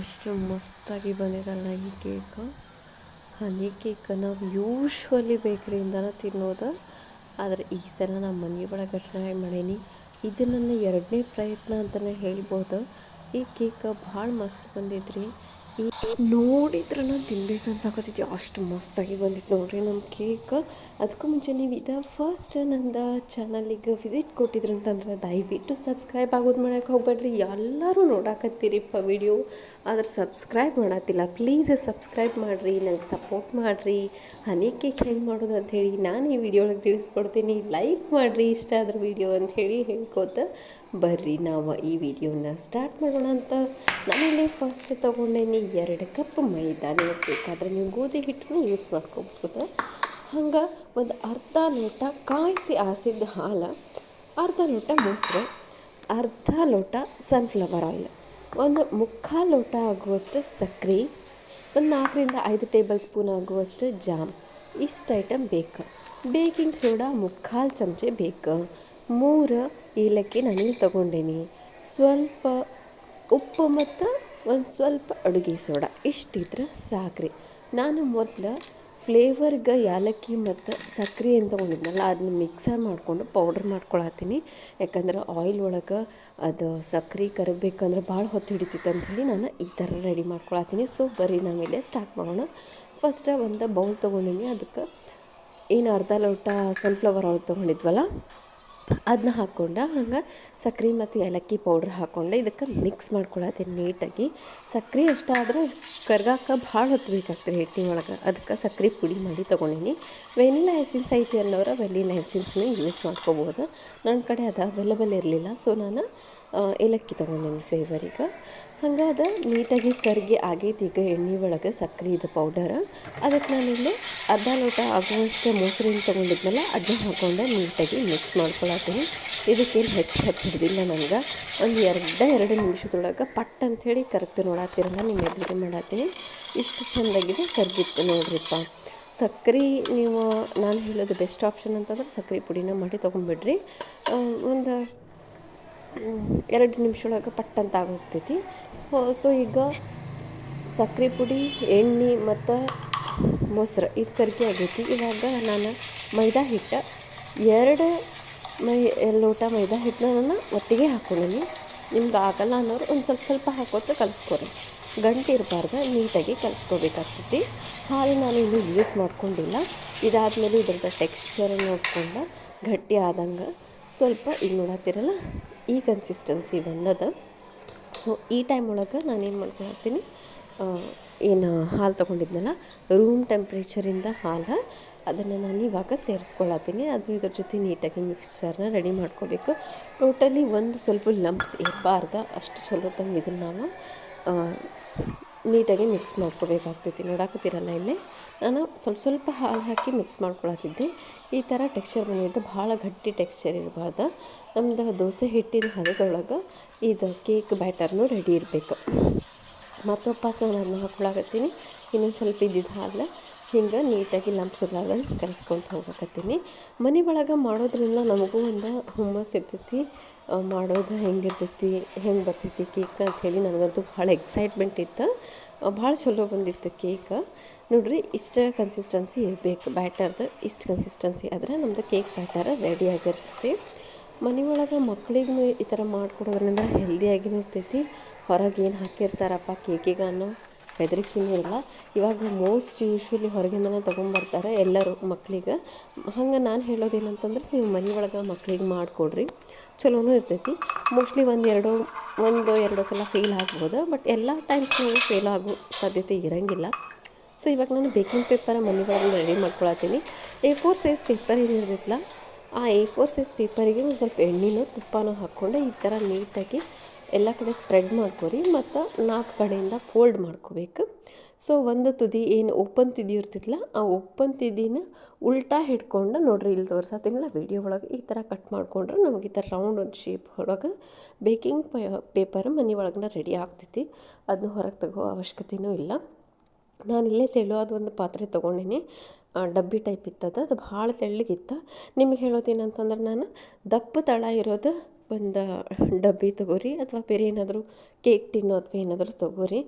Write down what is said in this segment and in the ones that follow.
ಎಷ್ಟು ಮಸ್ತಾಗಿ ಬಂದಿದಲ್ಲ ಈ ಕೇಕ್. ಹನಿ ಕೇಕ ನಾವು ಯೂಶ್ವಲಿ ಬೇಕ್ರಿಯಿಂದನೇ ತಿನ್ನೋದು. ಆದರೆ ಈ ಸಲ ನಮ್ಮ ಮನೆ ಒಳಗೆ ಟ್ರೈ ಮಾಡೀನಿ? ಇದು ನನ್ನ ಎರಡನೇ ಪ್ರಯತ್ನ ಅಂತಲೇ ಹೇಳ್ಬೋದು. ಈ ಕೇಕ್ ಭಾಳ ಮಸ್ತ್ ಬಂದಿದ್ರಿ. ನೋಡಿದ್ರೆ ನಾನು ತಿನ್ಬೇಕು ಅನ್ಸಕತ್ತೈತಿ ಅಷ್ಟು ಮಸ್ತಾಗಿ ಬಂದಿತ್ತು ನೋಡ್ರಿ ನಮ್ಮ ಕೇಕ್. ಅದಕ್ಕೂ ಮುಂಚೆ ನೀವು ಇದು ಫಸ್ಟ್ ನಂದು ಚಾನಲಿಗೆ ವಿಸಿಟ್ ಕೊಟ್ಟಿದ್ರಂತಂದ್ರೆ ದಯವಿಟ್ಟು ಸಬ್ಸ್ಕ್ರೈಬ್ ಆಗೋದು ಮಾಡೋಕೆ ಹೋಗ್ಬೇಡ್ರಿ. ಎಲ್ಲರೂ ನೋಡಾಕತ್ತೀರಿಪ್ಪ ವಿಡಿಯೋ ಆದ್ರೆ ಸಬ್ಸ್ಕ್ರೈಬ್ ಮಾಡತ್ತಿಲ್ಲ ಪ್ಲೀಸ್ ಸಬ್ಸ್ಕ್ರೈಬ್ ಮಾಡಿರಿ, ನಂಗೆ ಸಪೋರ್ಟ್ ಮಾಡಿರಿ. ಹನಿ ಕೇಕ್ ಹೆಂಗೆ ಮಾಡೋದು ಹೇಳಿ ನಾನು ಈ ವಿಡಿಯೋ ಒಳಗೆ ತಿಳಿಸ್ಕೊಡ್ತೀನಿ. ಲೈಕ್ ಮಾಡಿರಿ ಇಷ್ಟ ಆದ್ರೆ ವಿಡಿಯೋ ಅಂತ ಹೇಳಿ ಹೇಳ್ಕೋತ ಬರ್ರಿ, ನಾವು ಈ ವಿಡಿಯೋನ ಸ್ಟಾರ್ಟ್ ಮಾಡೋಣ ಅಂತ. ನಾನಿಲ್ಲಿ ಫಸ್ಟ್ ತೊಗೊಂಡೇನಿ ಎರಡು ಕಪ್ ಮೈದಾ ನೀವು ಬೇಕಾದ್ರೆ ನೀವು ಗೋಧಿ ಹಿಟ್ಟನ್ನು ಯೂಸ್ ಮಾಡ್ಕೊಬೋದು. ಹಂಗೆ ಒಂದು ಅರ್ಧ ಲೋಟ ಕಾಯಿಸಿ ಆಸಿದ ಹಾಲು, ಅರ್ಧ ಲೋಟ ಮೊಸರು, ಅರ್ಧ ಲೋಟ ಸನ್ಫ್ಲವರ್ ಆಯಿಲ್ ಒಂದು ಮುಕ್ಕಾಲು ಲೋಟ ಆಗುವಷ್ಟು ಸಕ್ರೆ, ಒಂದು ನಾಲ್ಕರಿಂದ ಐದು ಟೇಬಲ್ ಸ್ಪೂನ್ ಆಗುವಷ್ಟು ಜಾಮ್. ಇಷ್ಟು ಐಟಮ್ ಬೇಕು. ಬೇಕಿಂಗ್ ಸೋಡಾ ಮುಕ್ಕಾಲು ಚಮಚೆ ಬೇಕು. ಮೂರು ಏಲಕ್ಕಿ ನಾನಿಲ್ಲಿ ತಗೊಂಡೀನಿ. ಸ್ವಲ್ಪ ಉಪ್ಪು ಮತ್ತು ಒಂದು ಸ್ವಲ್ಪ ಅಡುಗೆ ಸೋಡಾ, ಇಷ್ಟಿದ್ರೆ ಸಾಕ್ರಿ. ನಾನು ಮೊದಲು ಫ್ಲೇವರ್ಗೆ ಏಲಕ್ಕಿ ಮತ್ತು ಸಕ್ಕರೆ ಅಂತ ತೊಗೊಂಡಿದ್ನಲ್ಲ ಅದನ್ನ ಮಿಕ್ಸರ್ ಮಾಡಿಕೊಂಡು ಪೌಡ್ರ್ ಮಾಡ್ಕೊಳತ್ತೀನಿ ಯಾಕಂದ್ರೆ ಆಯಿಲ್ ಒಳಗೆ ಅದು ಸಕ್ಕರೆ ಕರಗಬೇಕಂದ್ರೆ ಭಾಳ ಹೊತ್ತು ಹಿಡಿತೈತೆ ಅಂಥೇಳಿ ನಾನು ಈ ಥರ ರೆಡಿ ಮಾಡ್ಕೊಳತ್ತೀನಿ ಸೊ ಬರೀ ನಾವಿಲ್ಲೇ ಸ್ಟಾರ್ಟ್ ಮಾಡೋಣ. ಫಸ್ಟ್ ಒಂದು ಬೌಲ್ ತೊಗೊಂಡಿನಿ, ಅದಕ್ಕೆ ಏನು ಅರ್ಧ ಲೋಟ ಸನ್ಫ್ಲವರ್ ಆಯಿಲ್ ತೊಗೊಂಡಿದ್ವಲ್ಲ ಅದನ್ನ ಹಾಕ್ಕೊಂಡು ಹಂಗೆ ಸಕ್ರೆ ಮತ್ತು ಏಲಕ್ಕಿ ಪೌಡ್ರ್ ಹಾಕ್ಕೊಂಡು ಇದಕ್ಕೆ ಮಿಕ್ಸ್ ಮಾಡ್ಕೊಳತ್ತೀನಿ ನೀಟಾಗಿ. ಸಕ್ರೆ ಎಷ್ಟಾದರೂ ಕರ್ಗಾಕ ಭಾಳ ಹೊತ್ತು ಬೇಕಾಗ್ತದೆ ಹಿಟ್ಟಿನ ಒಳಗೆ. ಅದಕ್ಕೆ ಸಕ್ರೆ ಪುಡಿ ಮಾಡಿ ತೊಗೊಂಡೀನಿ. ವೆನಿಲಾ ಎಸೆನ್ಸ್ ಐತಿ ಅನ್ನೋರ ವೆನಿಲಾ ಎಸೆನ್ಸ್ನ ಯೂಸ್ ಮಾಡ್ಕೋಬೋದು. ನನ್ನ ಕಡೆ ಅದು ಅವೈಲೇಬಲ್ ಇರಲಿಲ್ಲ. ಸೊ ನಾನು ಏಲಕ್ಕಿ ತೊಗೊಂಡೇನಿ ಫ್ಲೇವರಿಗೆ ಹಂಗಾದ ನೀಟಾಗಿ ಕರ್ಗಿ ಆಗೈತಿ ಈಗ ಎಣ್ಣೆ ಒಳಗೆ ಸಕ್ಕರೆ ಇದು ಪೌಡರ್ ಅದಕ್ಕೆ ನಾನಿಲ್ಲಿ ಅರ್ಧ ಲೋಟ ಆಗುವಷ್ಟು ಮೊಸರಿನ ತೊಗೊಂಡಿದ್ನಲ್ಲ, ಅದನ್ನ ಹಾಕ್ಕೊಂಡು ನೀಟಾಗಿ ಮಿಕ್ಸ್ ಮಾಡ್ಕೊಳತ್ತೀನಿ. ಇದಕ್ಕೇನು ಹೆಚ್ಚು ಹೆಚ್ಚು ಹಿಡ್ದಿಲ್ಲ ನನಗೆ ಒಂದು ಎರಡು ಎರಡು ನಿಮಿಷದೊಳಗೆ ಪಟ್ ಅಂಥೇಳಿ ಕರಗ್ತು ನೋಡತ್ತೀರಲ್ಲ ನಿಮ್ಮ ಎದುರಿಗೆ ಮಾಡತ್ತೀನಿ. ಇಷ್ಟು ಚೆಂದಾಗಿದೆ ಕರ್ಗಿತ್ತು ನೋಡ್ರಿಪ್ಪ. ಸಕ್ಕರೆ ನೀವು, ನಾನು ಹೇಳೋದು ಬೆಸ್ಟ್ ಆಪ್ಷನ್ ಅಂತಂದ್ರೆ ಸಕ್ಕರೆ ಪುಡಿನ ಮಾಡಿ ತೊಗೊಂಡ್ಬಿಡ್ರಿ. ಒಂದು ಎರಡು ನಿಮಿಷ ಒಳಗೆ ಪಟ್ಟಂತ ಆಗೋಗ್ತೈತಿ. ಸೊ ಈಗ ಸಕ್ಕರೆ ಪುಡಿ, ಎಣ್ಣೆ ಮತ್ತು ಮೊಸರು ಇದು ಕರಿಕೆ ಆಗೈತಿ. ಇವಾಗ ನಾನು ಮೈದಾ ಹಿಟ್ಟು, ಎರಡು ಮೈ, ಲೋಟ ಮೈದಾ ಹಿಟ್ಟನ್ನ ನಾನು ಒಟ್ಟಿಗೆ ಹಾಕ್ಕೊಂಡೀನಿ ನಿಮ್ಗೆ ಆಗಲ್ಲ ಅನ್ನೋರು ಒಂದು ಸ್ವಲ್ಪ ಸ್ವಲ್ಪ ಹಾಕೋತ ಕಲಿಸ್ಕೊರಿ. ಗಂಟು ಇರಬಾರ್ದು, ನೀಟಾಗಿ ಕಲಿಸ್ಕೋಬೇಕಾಗ್ತೈತಿ. ಹಾಲು ನಾನು ಇನ್ನೂ ಯೂಸ್ ಮಾಡ್ಕೊಂಡಿಲ್ಲ. ಇದಾದಮೇಲೆ ಇದ್ರದ್ದು ಟೆಕ್ಸ್ಚರ್ ನೋಡ್ಕೊಂಡು ಗಟ್ಟಿ ಆದಂಗೆ ಸ್ವಲ್ಪ ಈಗ ನೋಡತ್ತೀರಲ್ಲ ಈ ಕನ್ಸಿಸ್ಟೆನ್ಸಿ ಬಂದದ. ಸೊ ಈ ಟೈಮ್ ಒಳಗೆ ನಾನೇನು ಮಾಡ್ಕೊಳತ್ತೀನಿ ಏನು ಹಾಲು ತೊಗೊಂಡಿದ್ನಲ್ಲ ರೂಮ್ ಟೆಂಪ್ರೇಚರಿಂದ ಹಾಲು, ಅದನ್ನು ನಾನು ಇವಾಗ ಸೇರಿಸ್ಕೊಳತ್ತೀನಿ ಅದು ಇದ್ರ ಜೊತೆ ನೀಟಾಗಿ ಮಿಕ್ಸ್ಚರ್ನ ರೆಡಿ ಮಾಡ್ಕೋಬೇಕು. ಟೋಟಲಿ ಒಂದು ಸ್ವಲ್ಪ ಲಂಪ್ಸ್ ಇರಬಾರ್ದ, ಅಷ್ಟು ಚಲೋ ತಂದಿದ್ದೀನಿ ನಾವು. ನೀಟಾಗಿ ಮಿಕ್ಸ್ ಮಾಡ್ಕೋಬೇಕಾಗ್ತೈತಿ. ನೋಡಾಕತ್ತಿರಲ್ಲ ಇಲ್ಲಿ? ನಾನು ಸ್ವಲ್ಪ ಸ್ವಲ್ಪ ಹಾಲು ಹಾಕಿ ಮಿಕ್ಸ್ ಮಾಡ್ಕೊಳತ್ತಿದ್ದೆ. ಈ ಥರ ಟೆಕ್ಸ್ಚರ್ ಬಂದಿದ್ದು ಭಾಳ ಗಟ್ಟಿ ಟೆಕ್ಸ್ಚರ್ ಇರಬಾರ್ದು. ನಮ್ದು ದೋಸೆ ಹಿಟ್ಟಿನ ಹದದೊಳಗೆ ಇದು ಕೇಕ್ ಬ್ಯಾಟರ್ನು ರೆಡಿ ಇರಬೇಕು. ಮತ್ತು ವಾಪಸ್ ನಾನು ಅದನ್ನ ಹಾಕ್ಕೊಳಕತ್ತೀನಿ ಇನ್ನೊಂದು ಸ್ವಲ್ಪ ಇದ್ದಿದ್ದು ಹಾಲು ಹಿಂಗೆ ನೀಟಾಗಿ ಲಂಪ್ಸ್ ಇರ್ಲಾರ್ದಂಗೆ ಕಲಿಸ್ಕೊಂತ ಹೋಗಕತ್ತೀನಿ. ಮನೆ ಒಳಗೆ ಮಾಡೋದ್ರಿಂದ ನಮಗೂ ಒಂದು ಹುಮ್ಮಸ್ ಇರ್ತೈತಿ. ಮಾಡೋದು ಹೆಂಗಿರ್ತೈತಿ, ಹೆಂಗೆ ಬರ್ತೈತಿ ಕೇಕ್ ಅಂಥೇಳಿ ನನಗಂತೂ ಭಾಳ ಎಕ್ಸೈಟ್ಮೆಂಟ್ ಇತ್ತು. ಭಾಳ ಚಲೋ ಬಂದಿತ್ತು ಕೇಕ್. ನೋಡಿರಿ, ಇಷ್ಟು ಕನ್ಸಿಸ್ಟೆನ್ಸಿ ಇರಬೇಕು. ಬ್ಯಾಟರ್ದು ಇಷ್ಟು ಕನ್ಸಿಸ್ಟೆನ್ಸಿ ಆದರೆ ನಮ್ಮದು ಕೇಕ್ ಬ್ಯಾಟರ್ ರೆಡಿ ಆಗಿರ್ತೈತಿ. ಮನೆ ಒಳಗೆ ಮಕ್ಕಳಿಗೂ ಈ ಥರ ಮಾಡಿಕೊಡೋದ್ರಿಂದ ಹೆಲ್ದಿಯಾಗಿನೂ ಇರ್ತೈತಿ. ಹೊರಗೆ ಏನು ಹಾಕಿರ್ತಾರಪ್ಪ ಕೇಕಿಗೆ ಅನ್ನೋ ಹೆದರಿಕೆನೂ ಇಲ್ಲ. ಇವಾಗ ಮೋಸ್ಟ್ ಯೂಶ್ವಲಿ ಹೊರಗಿಂದನೇ ತೊಗೊಂಬರ್ತಾರೆ ಎಲ್ಲರೂ ಮಕ್ಕಳಿಗೆ ಹಂಗೆ ನಾನು ಹೇಳೋದೇನಂತಂದ್ರೆ ನೀವು ಮನೆ ಒಳಗೆ ಮಕ್ಳಿಗೆ ಮಾಡಿಕೊಡ್ರಿ. ಚಲೋನೂ ಇರ್ತೈತಿ. ಮೋಸ್ಟ್ಲಿ ಒಂದು ಎರಡು ಒಂದು, ಎರಡು ಸಲ ಫೇಲ್ ಆಗ್ಬೋದು. ಬಟ್ ಎಲ್ಲ ಟೈಮ್ಸ್ ನೀವು ಫೇಲ್ ಆಗೋ ಸಾಧ್ಯತೆ ಇರೋಂಗಿಲ್ಲ. ಸೊ ಇವಾಗ ನಾನು ಬೇಕಿಂಗ್ ಪೇಪರ ಒಳಗೆ ರೆಡಿ ಮಾಡ್ಕೊಳತ್ತೀನಿ. ಎ ಫೋರ್ ಸೈಜ್ ಪೇಪರ್ ಏನಿರ್ತೈತಲ್ಲ ಆ ಎ ಫೋರ್ ಸೈಜ್ ಪೇಪರಿಗೆ ಒಂದು ಸ್ವಲ್ಪ ಎಣ್ಣೆನೋ ತುಪ್ಪನೋ ಹಾಕ್ಕೊಂಡು ಈ ಥರ ನೀಟಾಗಿ ಎಲ್ಲ ಕಡೆ ಸ್ಪ್ರೆಡ್ ಮಾಡ್ಕೊರಿ ಮತ್ತು ನಾಲ್ಕು ಕಡೆಯಿಂದ ಫೋಲ್ಡ್ ಮಾಡ್ಕೋಬೇಕು. ಸೊ ಒಂದು ತುದಿ ಏನು ಓಪನ್ ತುದಿ ಇರ್ತಿತ್ತಲ್ಲ ಆ ಓಪನ್ ತುದಿನ ಉಲ್ಟಾ ಹಿಡ್ಕೊಂಡು ನೋಡ್ರಿ, ಇಲ್ಲಿ ತೋರ್ಸತ್ತೀನಲ್ಲ ವೀಡಿಯೋ ಒಳಗೆ ಈ ಥರ ಕಟ್ ಮಾಡ್ಕೊಂಡ್ರೆ ನಮಗೆ ಈ ಥರ ರೌಂಡ್ ಒಂದು ಶೇಪ್ ಒಳಗೆ ಬೇಕಿಂಗ್ ಪೇಪರ್ ಮನೆ ಒಳಗನ ರೆಡಿ ಆಗ್ತೈತಿ. ಅದನ್ನ ಹೊರಗೆ ತಗೋ ಅವಶ್ಯಕತೆಯೂ ಇಲ್ಲ. ನಾನು ಇಲ್ಲೇ ತೆಳುವಾದ ಒಂದು ಪಾತ್ರೆ ತೊಗೊಂಡಿನಿ. ಡಬ್ಬಿ ಟೈಪ್ ಇತ್ತದ, ಅದು ಭಾಳ ತೆಳ್ಳಗಿತ್ತು. ನಿಮಗೆ ಹೇಳೋದೇನಂತಂದ್ರೆ ನಾನು ದಪ್ಪ ತಳ ಇರೋದು ಒಂದು ಡಬ್ಬಿ ತೊಗೋರಿ ಅಥವಾ ಬೇರೆ ಏನಾದರೂ ಕೇಕ್ ಟಿನ್ನು ಅಥವಾ ಏನಾದರೂ ತೊಗೋರಿ.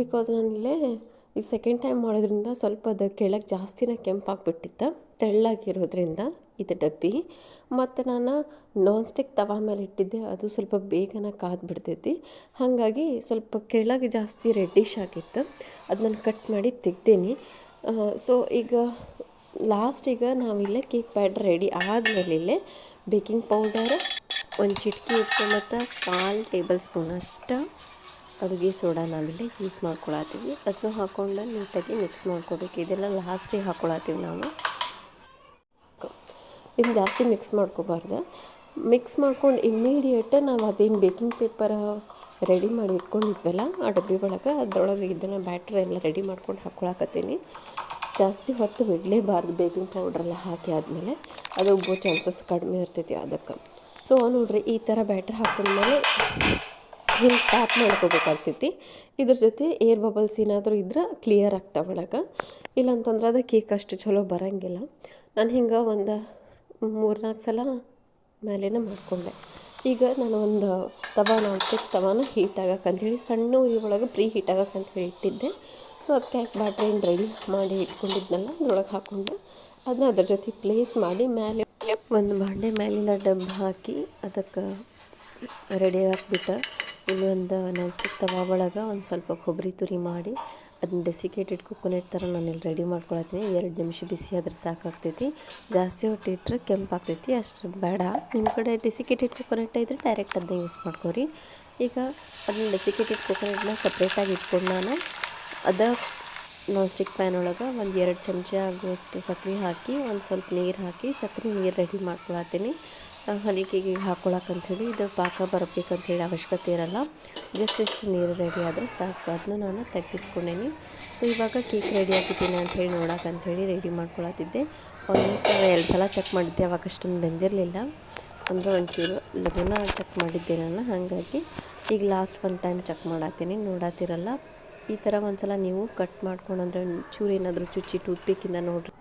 ಬಿಕಾಸ್ ನಾನಿಲ್ಲೇ ಈ ಸೆಕೆಂಡ್ ಟೈಮ್ ಮಾಡೋದ್ರಿಂದ ಸ್ವಲ್ಪ ಅದು ಕೆಳಗೆ ಜಾಸ್ತಿನೇ ಕೆಂಪಾಗ್ಬಿಟ್ಟಿತ್ತು, ತೆಳ್ಳಾಗಿರೋದ್ರಿಂದ ಇದು ಡಬ್ಬಿ. ಮತ್ತು ನಾನು ನಾನ್ ಸ್ಟಿಕ್ ತವಾ ಮೇಲೆ ಇಟ್ಟಿದ್ದೆ, ಅದು ಸ್ವಲ್ಪ ಬೇಗನೆ ಕಾದು ಬಿಡ್ತೈತಿ ಹಾಗಾಗಿ ಸ್ವಲ್ಪ ಕೆಳಗೆ ಜಾಸ್ತಿ ರೆಡ್ಡಿಶ್ ಆಗಿತ್ತು ಅದು ನಾನು ಕಟ್ ಮಾಡಿ ತೆಗ್ದೇನಿ. ಸೊ ಈಗ ಲಾಸ್ಟಿಗೆ ನಾವಿಲ್ಲೇ ಕೇಕ್ ಬ್ಯಾಟರ್ ರೆಡಿ ಆದಮೇಲೆ ಬೇಕಿಂಗ್ ಪೌಡರ್ ಒಂದು ಚಿಟಕಿ ಉಪ್ಪು ಮತ್ತು ಕಾಲು ಟೇಬಲ್ ಸ್ಪೂನ್ ಅಷ್ಟು ಅಡುಗೆ ಸೋಡಾ ನಾವಿಲ್ಲಿ ಯೂಸ್ ಮಾಡ್ಕೊಳತ್ತೀವಿ. ಅದನ್ನು ಹಾಕ್ಕೊಂಡು ನೀಟಾಗಿ ಮಿಕ್ಸ್ ಮಾಡ್ಕೋಬೇಕು. ಇದೆಲ್ಲ ಲಾಸ್ಟಿಗೆ ಹಾಕ್ಕೊಳತ್ತೀವಿ ನಾವು. ಇನ್ನು ಜಾಸ್ತಿ ಮಿಕ್ಸ್ ಮಾಡ್ಕೋಬಾರ್ದು. ಮಿಕ್ಸ್ ಮಾಡ್ಕೊಂಡು ಇಮ್ಮಿಡಿಯೇಟ್ ನಾವು ಅದೇನು ಬೇಕಿಂಗ್ ಪೇಪರ್ ರೆಡಿ ಮಾಡಿ ಇಟ್ಕೊಂಡಿದ್ವಲ್ಲ, ಆ ಡಬ್ಬಿ ಒಳಗೆ, ಅದರೊಳಗೆ ಇದನ್ನು ಬ್ಯಾಟ್ರ್ ಎಲ್ಲ ರೆಡಿ ಮಾಡ್ಕೊಂಡು ಹಾಕ್ಕೊಳಕತ್ತೀನಿ ಜಾಸ್ತಿ ಹೊತ್ತು ಬಿಡಲೇಬಾರ್ದು ಬೇಕಿಂಗ್ ಪೌಡ್ರೆಲ್ಲ ಹಾಕಿ ಆದಮೇಲೆ. ಅದು ಉಬ್ಬೋ ಚಾನ್ಸಸ್ ಕಡಿಮೆ ಇರ್ತೈತಿ ಅದಕ್ಕೆ. ಸೊ ನೋಡಿರಿ, ಈ ಥರ ಬ್ಯಾಟ್ರ್ ಹಾಕೊಂಡ್ಮೇಲೆ ಹಿಂಗೆ ಟ್ಯಾಪ್ ಮಾಡ್ಕೋಬೇಕಾಗ್ತೈತಿ ಇದ್ರ ಜೊತೆ ಏರ್ ಬಬಲ್ಸ್ ಏನಾದರೂ ಇದ್ರೆ ಕ್ಲಿಯರ್ ಆಗ್ತಾವೆ ಒಳಗೆ ಇಲ್ಲಾಂತಂದ್ರೆ ಅದು ಕೇಕ್ ಅಷ್ಟು ಚಲೋ ಬರೋಂಗಿಲ್ಲ. ನಾನು ಹಿಂಗೆ ಒಂದು ಮೂರ್ನಾಲ್ಕು ಸಲ ಮೇಲೇನೆ ಮಾಡಿಕೊಂಡೆ. ಈಗ ನಾನು ಒಂದು ತವಾನ ಅಂತ ತವಾನ ಹೀಟ್ ಆಗಕ್ಕಂಥೇಳಿ ಸಣ್ಣ ಉರಿ ಒಳಗೆ ಪ್ರೀ ಹೀಟ್ ಆಗಕ್ಕಂಥೇಳಿ ಇಟ್ಟಿದ್ದೆ. ಸೊ ಅದಕ್ಕೆ ಬ್ಯಾಟ್ರಿ ಏನು ರೆಡಿ ಮಾಡಿ ಇಟ್ಕೊಂಡಿದ್ನಲ್ಲ, ಅದ್ರೊಳಗೆ ಹಾಕ್ಕೊಂಡು ಅದನ್ನ ಅದ್ರ ಜೊತೆ ಪ್ಲೇಸ್ ಮಾಡಿ, ಮೇಲೆ ಒಂದು ಬಾಂಡೆ ಮೇಲಿನ ಡಬ್ಬ ಹಾಕಿ ಅದಕ್ಕೆ ರೆಡಿ ಹಾಕ್ಬಿಟ್ಟು ಇನ್ನೊಂದು ನಾನ್ ಸ್ಟಿಕ್ ತವಾ ಒಳಗೆ ಒಂದು ಸ್ವಲ್ಪ ಕೊಬ್ಬರಿ ತುರಿ ಮಾಡಿ ಅದನ್ನ ಡೆಸಿಕೇಟೆಡ್ ಕೊಕೊನೆಟ್ ಥರ ನಾನು ಇಲ್ಲಿ ರೆಡಿ ಮಾಡ್ಕೊಳತ್ತೀನಿ. ಎರಡು ನಿಮಿಷ ಬಿಸಿ ಆದ್ರೆ ಸಾಕಾಗ್ತೈತಿ. ಜಾಸ್ತಿ ಹೊಟ್ಟೆ ಇಟ್ಟರೆ ಕೆಂಪಾಗ್ತೈತಿ. ಅಷ್ಟು ಬೇಡ. ನಿಮ್ಮ ಕಡೆ ಡೆಸಿಕೇಟೆಡ್ ಕೊಕೊನೆಟ್ ಇದ್ದರೆ ಡೈರೆಕ್ಟ್ ಅದನ್ನ ಯೂಸ್ ಮಾಡ್ಕೊರಿ. ಈಗ ಅದನ್ನ ಡೆಸಿಕೇಟೆಡ್ ಕೊಕೊನೆಟ್ನ ಸಪ್ರೇಟಾಗಿ ಇಟ್ಕೊಂಡು ನಾನು ಅದ ನಾನ್ ಸ್ಟಿಕ್ ಪ್ಯಾನ್ ಒಳಗೆ ಒಂದು ಎರಡು ಚಮಚ ಆಗುವಷ್ಟು ಸಕ್ಕರೆ ಹಾಕಿ, ಒಂದು ಸ್ವಲ್ಪ ನೀರು ಹಾಕಿ ಸಕ್ಕರೆ ನೀರು ರೆಡಿ ಮಾಡ್ಕೊಳತ್ತೀನಿ. ಹಲಿಗೆಗೆ ಹಾಕ್ಕೊಳಕ್ಕಂಥೇಳಿ ಇದು ಪಾಕ ಬರಬೇಕಂಥೇಳಿ ಅವಶ್ಯಕತೆ ಇರಲ್ಲ. ಜಸ್ಟ್ ಇಷ್ಟು ನೀರು ರೆಡಿ ಆದರೆ ಸಾಕು. ಅದನ್ನು ನಾನು ತೆಗೆದಿಟ್ಕೊಂಡೇನಿ. ಸೊ ಇವಾಗ ಕೇಕ್ ರೆಡಿ ಆಗಿದ್ದೀನಿ ಅಂಥೇಳಿ ನೋಡೋಕ್ಕಂಥೇಳಿ ರೆಡಿ ಮಾಡ್ಕೊಳತ್ತಿದ್ದೆ. ಆಲ್ಮೋಸ್ಟ್ ನಾನು ಎರಡು ಸಲ ಚೆಕ್ ಮಾಡಿದ್ದೆ ಅವಾಗ ಅಷ್ಟೊಂದು ಬೆಂದಿರಲಿಲ್ಲ. ಅಂದರೆ ಒಂಚೂರು ಲಘುನ ಚೆಕ್ ಮಾಡಿದ್ದೆ ನಾನು. ಹಾಗಾಗಿ ಈಗ ಲಾಸ್ಟ್ ಒನ್ ಟೈಮ್ ಚೆಕ್ ಮಾಡತ್ತೀನಿ. ನೋಡತ್ತಿರಲ್ಲ ಈ ಥರ ಒಂದ್ಸಲ ನೀವು ಕಟ್ ಮಾಡ್ಕೊಂಡ್ರೆ ಚೂರು ಏನಾದರೂ ಚುಚ್ಚಿ ಟೂತ್ಪಿಕ್ಕಿಂದ ನೋಡಿರಿ.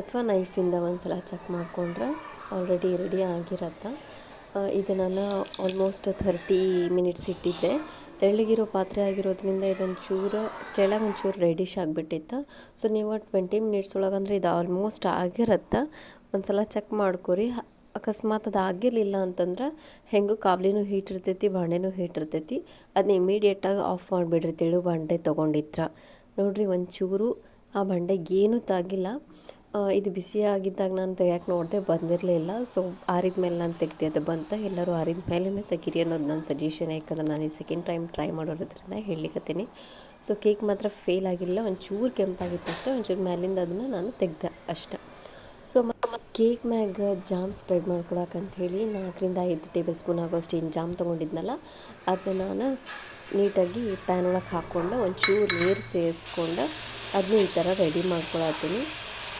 ಅಥವಾ ನೈಫಿಂದ ಒಂದ್ಸಲ ಚೆಕ್ ಮಾಡಿಕೊಂಡ್ರೆ ಆಲ್ರೆಡಿ ರೆಡಿ ಆಗಿರತ್ತೆ? ಇದು ನಾನು ಆಲ್ಮೋಸ್ಟ್ ಥರ್ಟಿ ಮಿನಿಟ್ಸ್ ಇಟ್ಟಿದ್ದೆ. ತೆಳ್ಳಗಿರೋ ಪಾತ್ರೆ ಆಗಿರೋದ್ರಿಂದ ಇದೊಂದು ಚೂರು ಕೆಳಗೆ ಒಂಚೂರು ರೆಡಿಶ್ ಆಗಿಬಿಟ್ಟಿತ್ತು. ಸೊ ನೀವು ಟ್ವೆಂಟಿ ಮಿನಿಟ್ಸ್ ಒಳಗಂದ್ರೆ ಇದು ಆಲ್ಮೋಸ್ಟ್ ಆಗಿರತ್ತೆ? ಒಂದು ಸಲ ಚೆಕ್ ಮಾಡ್ಕೊರಿ. ಅಕಸ್ಮಾತ್ ಅದು ಆಗಿರಲಿಲ್ಲ ಅಂತಂದ್ರೆ ಹೆಂಗೂ ಕಾವ್ಲಿನೂ ಹೀಟ್ ಇರ್ತೈತಿ ಬಾಂಡೆನೂ ಹೀಟ್ ಇರ್ತೈತಿ. ಅದನ್ನ ಇಮಿಡಿಯೇಟಾಗಿ ಆಫ್ ಮಾಡಿಬಿಡ್ರಿ, ತೆಳು ಬಾಂಡೆ ತೊಗೊಂಡಿದ್ರ. ನೋಡಿರಿ ಒಂಚೂರು ಆ ಬಂಡೆಗೇನೂ ಏನೂ ತಾಗಿಲ್ಲ. ಇದು ಬಿಸಿ ಆಗಿದ್ದಾಗ ನಾನು ತೆಗಿಯಕ್ಕೆ ನೋಡಿದೆ ಬಂದಿರಲಿಲ್ಲ ಸೊ ಆರಿದ ಮೇಲೆ ನಾನು ತೆಗ್ದೆ, ಅದು ಬಂತ. ಎಲ್ಲರೂ ಆರಿದ ಮೇಲೇ ತೆಗೀರಿ ಅನ್ನೋದು ನನ್ನ ಸಜೆಷನ್ ಯಾಕಂದ್ರೆ ನಾನು ಈ ಸೆಕೆಂಡ್ ಟೈಮ್ ಟ್ರೈ ಮಾಡೋದ್ರಿಂದ ಹೇಳಲಿಕ್ಕತ್ತೀನಿ ಸೊ ಕೇಕ್ ಮಾತ್ರ ಫೇಲ್ ಆಗಿಲ್ಲ ಒಂಚೂರು ಕೆಂಪಾಗಿತ್ತು ಅಷ್ಟೇ ಒಂಚೂರು ಮೇಲಿಂದ ಅದನ್ನು ನಾನು ತೆಗ್ದೆ ಅಷ್ಟೆ. ಸೊ ಕೇಕ್ ಮ್ಯಾಗ ಜಾಮ್ ಸ್ಪ್ರೆಡ್ ಮಾಡ್ಕೊಳಕ್ಕಂಥೇಳಿ ನಾಲ್ಕರಿಂದ ಐದು ಟೇಬಲ್ ಸ್ಪೂನ್ ಆಗೋಷ್ಟು ಏನು ಜಾಮ್ ತೊಗೊಂಡಿದ್ನಲ್ಲ ಅದನ್ನ ನಾನು ನೀಟಾಗಿ ಪ್ಯಾನ್ ಒಳಗೆ ಹಾಕ್ಕೊಂಡು ಒಂಚೂರು ನೀರು ಸೇರಿಸ್ಕೊಂಡು ಅದನ್ನ ಈ ಥರ ರೆಡಿ ಮಾಡ್ಕೊಳತ್ತೀನಿ.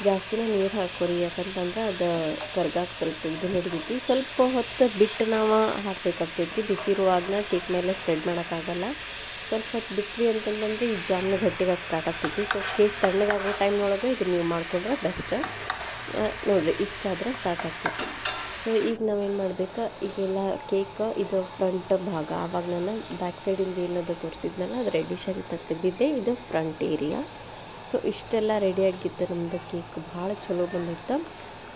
ಜಾಸ್ತಿನ ನೀರು ಹಾಕೋರಿ, ಯಾಕಂತಂದ್ರೆ ಅದು ಕರ್ಗಾಕ್ ಸ್ವಲ್ಪ ಇದು ಹಿಡಿದೈತಿ ಸ್ವಲ್ಪ ಹೊತ್ತು ಬಿಟ್ಟು ನಾವು ಹಾಕಬೇಕಾಗ್ತೈತಿ. ಬಿಸಿ ಇರುವಾಗನ ಕೇಕ್ ಮೇಲೆ ಸ್ಪ್ರೆಡ್ ಮಾಡೋಕ್ಕಾಗಲ್ಲ ಸ್ವಲ್ಪ ಹೊತ್ತು ಬಿಟ್ವಿ ಅಂತಂದ್ರೆ ಈ ಜಾಮ್ನ ಗಟ್ಟಿಗಾಗಿ ಸ್ಟಾರ್ಟ್ ಆಗ್ತೈತಿ. ಸೊ ಕೇಕ್ ತಣ್ಣಗಾಗೋ ಟೈಮ್ನೊಳಗೆ ಇದು ನೀವು ಮಾಡಿಕೊಂಡ್ರೆ ಬೆಸ್ಟ್. ನೋಡಿರಿ ಇಷ್ಟಾದರೆ ಸಾಕಾಗ್ತದೆ. ಸೊ ಈಗ ನಾವೇನು ಮಾಡಬೇಕು? ಈಗೆಲ್ಲ ಕೇಕ್ ಇದು ಫ್ರಂಟ್ ಭಾಗ. ಆವಾಗ ನಾನು ಬ್ಯಾಕ್ ಸೈಡಿಂದ ಏನದು ತೋರಿಸಿದ್ನಲ್ಲ, ಅದು ರೆಡಿಶ್ ಆಗಿ ತೆಗ್ದಿದ್ದೆ. ಇದು ಫ್ರಂಟ್ ಏರಿಯಾ ಸೊ ಇಷ್ಟೆಲ್ಲ ರೆಡಿಯಾಗಿತ್ತು ನಮ್ಮದು ಕೇಕ್ ಭಾಳ ಚಲೋ ಬಂದಿತ್ತು.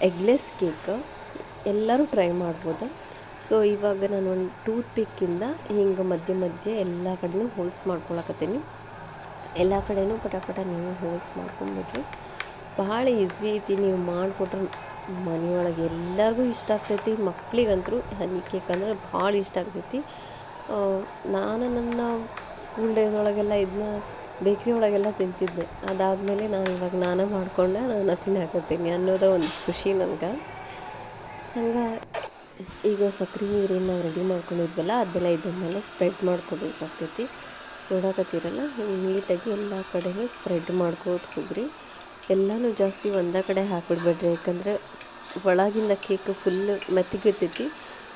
ಎಗ್ಲೆಸ್ ಕೇಕ್ ಎಲ್ಲರೂ ಟ್ರೈ ಮಾಡ್ಬೋದು. ಸೊ ಇವಾಗ ನಾನು ಒಂದು ಟೂತ್ ಪಿಕ್ಕಿಂದ ಹಿಂಗೆ ಮಧ್ಯೆ ಮಧ್ಯೆ ಎಲ್ಲ ಕಡೆನೂ ಹೋಲ್ಸ್ ಮಾಡ್ಕೊಳಕತ್ತೀನಿ. ಎಲ್ಲ ಕಡೆನೂ ಪಟ ನೀವು ಹೋಲ್ಸ್ ಮಾಡ್ಕೊಂಬಿಡ್ರಿ. ಭಾಳ ಈಸಿ ಐತಿ, ನೀವು ಮಾಡಿಕೊಟ್ರೆ ಮನೆಯೊಳಗೆ ಎಲ್ಲರಿಗೂ ಇಷ್ಟ ಆಗ್ತೈತಿ ಮಕ್ಳಿಗಂತೂ ಹನಿ ಕೇಕ್ ಅಂದ್ರೆ ಭಾಳ ಇಷ್ಟ ಆಗ್ತೈತಿ. ನಾನು ನನ್ನ ಸ್ಕೂಲ್ ಡೇಸ್ ಒಳಗೆಲ್ಲ ಇದನ್ನ ಬೇಕ್ರಿ ಒಳಗೆಲ್ಲ ತಿಂತಿದ್ದೆ. ಅದಾದಮೇಲೆ ನಾನು ಇವಾಗ ನಾನು ಮಾಡಿಕೊಂಡೆ ನಾನು ತಿನ್ನಾಕತ್ತೀನಿ ಅನ್ನೋದು ಒಂದು ಖುಷಿ ನನಗೆ ಹಂಗೆ ಈಗ ಸಕ್ರೆ ನೀರೇನು ನಾವು ರೆಡಿ ಮಾಡ್ಕೊಂಡಿದ್ವಲ್ಲ, ಅದೆಲ್ಲ ಇದ್ರ ಮೇಲೆ ಸ್ಪ್ರೆಡ್ ಮಾಡ್ಕೊಬೇಕಾಗ್ತೈತಿ. ನೋಡಕತ್ತೀರಲ್ಲ, ನೀಟಾಗಿ ಎಲ್ಲ ಕಡೆನೂ ಸ್ಪ್ರೆಡ್ ಮಾಡ್ಕೋತ ಹೋಗ್ರಿ. ಎಲ್ಲನೂ ಜಾಸ್ತಿ ಒಂದೇ ಕಡೆ ಹಾಕಿಬಿಡ್ಬೇಡ್ರಿ. ಯಾಕಂದರೆ ಒಳಗಿಂದ ಕೇಕ್ ಫುಲ್ ಮೆತ್ತಗಿರ್ತೈತಿ.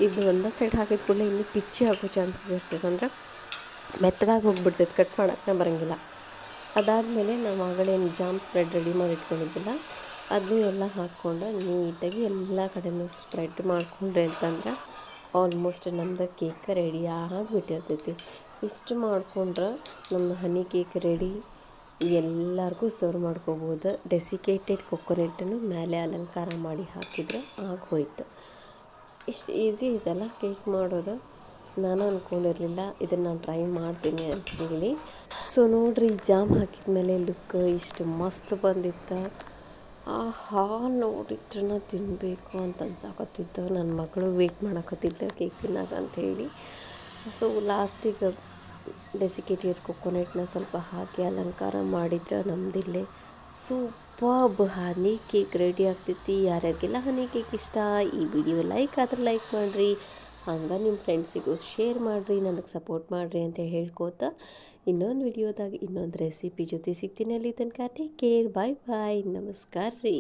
ಇದು ಒಂದೇ ಸೈಡ್ ಹಾಕಿದ ಕೂಡಲೇ ಇನ್ನೂ ಪಿಚ್ಚಿ ಹಾಕೋ ಚಾನ್ಸಸ್ ಇರ್ತೈತೆ. ಅಂದ್ರೆ ಮೆತ್ತಗಾಗಿ ಹೋಗ್ಬಿಡ್ತೈತೆ. ಕಟ್ ಮಾಡೋಕ್ಕೆ ಬರೋಂಗಿಲ್ಲ. ಅದಾದಮೇಲೆ ನಾವು ಆಗಲೇ ಜಾಮ್ ಸ್ಪ್ರೆಡ್ ರೆಡಿ ಮಾಡಿ ಇಟ್ಕೊಂಡಿದ್ದಿಲ್ಲ. ಅದನ್ನು ಎಲ್ಲ ಹಾಕ್ಕೊಂಡು ನೀಟಾಗಿ ಎಲ್ಲ ಕಡೆನೂ ಸ್ಪ್ರೆಡ್ ಮಾಡಿಕೊಂಡ್ರೆ ಅಂತಂದ್ರೆ ಆಲ್ಮೋಸ್ಟ್ ನಮ್ದು ಕೇಕ್ ರೆಡಿ ಆಗಿಬಿಟ್ಟಿರ್ತೈತಿ. ಇಷ್ಟು ಮಾಡ್ಕೊಂಡ್ರೆ ನಮ್ಮ ಹನಿ ಕೇಕ್ ರೆಡಿ ಎಲ್ಲರಿಗೂ ಸರ್ವ್ ಮಾಡ್ಕೋಬೋದು. ಡೆಸಿಕೇಟೆಡ್ ಕೊಕೊನೆಟನ್ನು ಮೇಲೆ ಅಲಂಕಾರ ಮಾಡಿ ಹಾಕಿದರೆ ಆಗೋಯ್ತು. ಇಷ್ಟು ಈಸಿ ಇದೆಲ್ಲ ಕೇಕ್ ಮಾಡೋದು. ನಾನು ಅಂದ್ಕೊಂಡಿರಲಿಲ್ಲ ಇದನ್ನು ನಾನು ಟ್ರೈ ಮಾಡ್ತೀನಿ ಅಂತ ಹೇಳಿ. ಸೊ ನೋಡಿರಿ ಜಾಮ್ ಹಾಕಿದ ಮೇಲೆ ಲುಕ್ ಇಷ್ಟು ಮಸ್ತ್ ಬಂದಿತ್ತು. ಆಹಾ ನೋಡಿಟ್ರನ್ನ ತಿನ್ನಬೇಕು ಅಂತ ಅನ್ಸಾಕತ್ತಿತ್ತು. ನನ್ನ ಮಗಳು ವೇಟ್ ಮಾಡಕತ್ತಿದ್ದ ಕೇಕ್ ತಿನ್ನೋಕೆ ಹೇಳಿ. ಸೊ ಲಾಸ್ಟಿಗೆ ಡೆಸಿಕೇಟೆಡ್ ಕೊಕೊನೆಟ್ನ ಸ್ವಲ್ಪ ಹಾಕಿ ಅಲಂಕಾರ ಮಾಡಿದ್ರೆ ನಮ್ಮದಿಲ್ಲೇ ಸೂಪರ್ಬ್ ಹನಿ ಕೇಕ್ ರೆಡಿ ಆಗ್ತೈತಿ. ಯಾರ್ಯಾರಿಗೆಲ್ಲ ಹನಿ ಕೇಕ್ ಇಷ್ಟ, ಈ ವಿಡಿಯೋ ಲೈಕ್ ಆದ್ರೆ ಲೈಕ್ ಮಾಡಿರಿ. ಹಂಗೆ ನಿಮ್ಮ ಫ್ರೆಂಡ್ಸಿಗೂ ಶೇರ್ ಮಾಡಿರಿ, ನನಗೆ ಸಪೋರ್ಟ್ ಮಾಡಿರಿ ಅಂತ ಹೇಳ್ಕೋತ ಇನ್ನೊಂದು ವಿಡಿಯೋದಾಗ ಇನ್ನೊಂದು ರೆಸಿಪಿ ಜೊತೆ ಸಿಗ್ತೀನಿ ಅಲ್ಲಿ ತನಕ. ಟೇಕ್ ಕೇರ್ ಬಾಯ್ ಬಾಯ್ ನಮಸ್ಕಾರ ರೀ.